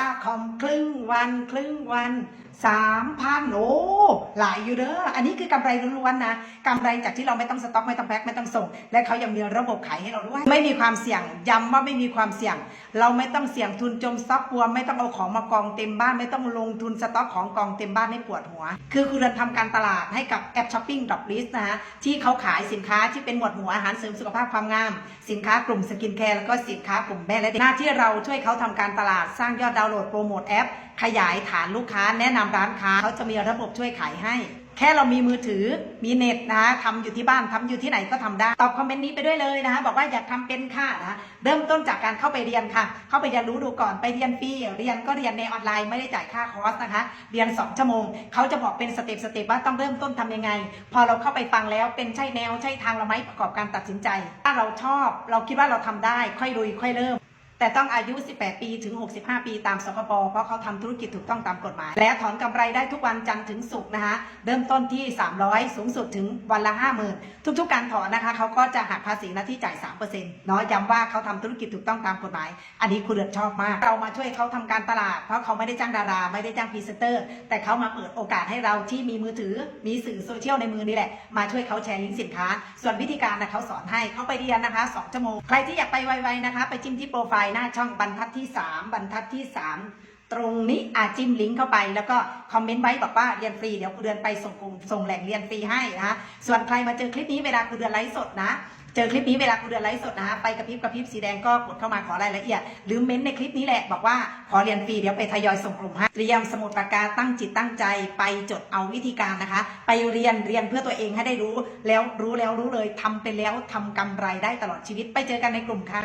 ค่าคอมครึ่งวันครึ่งวันสามพันโอ้หลายอยู่เด้ออันนี้คือกำไรล้วนๆนะกำไรจากที่เราไม่ต้องสต็อกไม่ต้องแพ็คไม่ต้องส่ง และเขายังมีระบบขายให้เราด้วย ไม่มีความเสี่ยงย้ำว่าไม่มีความเสี่ยง เราไม่ต้องเสี่ยงทุนจมสต็อกกลัวไม่ต้องเอาของมากองเต็มบ้านไม่ต้องลงทุนสต็อกของกองเต็มบ้านให้ปวดหัว คือคุณเดินทำการตลาดให้กับแอปช้อปปิ้งดรอปลิสนะฮะที่เขาขายสินค้าที่เป็นหมวดหมู่อาหารเสริมสุขภาพความงาม สินค้ากลุ่มสกินแคร์แล้วก็สินค้ากลุ่มแม่และเด็กหน้าที่เราช่วยเขาทำการตลาดสร้างยอดดาวน์โหลดโปรโมทแอปขยายฐานลูกค้าแนะนำร้านค้าเขาจะมีระบบช่วยขายให้ แค่เรามีมือถือมีเน็ตนะทำอยู่ที่บ้านทำอยู่ที่ไหนก็ทำได้ ตอบคอมเมนต์นี้ไปด้วยเลยนะคะบอกว่าอยากทำเป็นค่ะนะเริ่มต้นจากการเข้าไปเรียนค่ะ เข้าไปเรียนรู้ดูก่อนไปเรียนฟรีเรียนก็เรียนในออนไลน์ไม่ได้จ่ายค่าคอร์สนะคะ เรียน 2 ชั่วโมง เขาจะบอกเป็นสเต็ปสเต็ปว่าต้องเริ่มต้นทำยังไง พอเราเข้าไปฟังแล้วเป็นใช่แนวใช่ทางเราไหมประกอบการตัดสินใจ ถ้าเราชอบเราคิดว่าเราทำได้ ค่อยลุยค่อยเริ่ม แต่ต้องอายุ 18 ปีถึง 65 ปีตามสคบเพราะเขาทำธุรกิจถูกต้องตามกฎหมาย และถอนกำไรได้ทุกวันจันทร์ถึงศุกร์นะคะเริ่มต้นที่ 300 สูงสุดถึงวันละ 50,000 ทุก ๆ การถอนนะคะเขาก็จะหักภาษีหน้าที่จ่าย 3%เนาะย้ำว่าเขาทำธุรกิจถูกต้องตามกฎหมาย อันนี้คุณเลือดชอบมาก เรามาช่วยเขาทำการตลาด เพราะเขาไม่ได้จ้างดาราไม่ได้จ้างพรีเซนเตอร์ แต่เขามาเปิดโอกาสให้เราที่มีมือถือมีสื่อโซเชียลในมือนี่แหละมาช่วยเขาแชร์ลิงก์สินค้า ส่วนวิธีการนะเขาสอนให้เขาไปเรียนนะคะ 2 ชั่วโมงใครที่อยากไปไวๆนะคะ ไปจิ้มที่โปรไฟล์หน้าช่องบรรทัดที่ 3 บรรทัดที่ 3 ตรงนี้อาจิ้มลิงก์เข้าไป แล้วก็คอมเมนต์ไว้บอกว่าเรียนฟรีเดี๋ยวครูเดือนไปส่งกลุ่มส่งแหล่งเรียนฟรีให้นะส่วนใครมาเจอคลิปนี้เวลาครูเดือนไลฟ์สดนะเจอคลิปนี้เวลาครูเดือนไลฟ์สดนะคะไปกระพริบกระพริบสีแดงก็กดเข้ามาขอรายละเอียด หรือเม้นต์ในคลิปนี้แหละ บอกว่าขอเรียนฟรีเดี๋ยวไปทยอยส่งกลุ่มให้เตรียมสมุดปากกาตั้งจิตตั้งใจ ไปจดเอาวิธีการนะคะ ไปเรียนเรียนเพื่อตัวเองให้ได้รู้ แล้วรู้แล้วรู้เลยทำไปแล้วทำกำไรได้ตลอดชีวิตไปเจอกันในกลุ่มค่ะ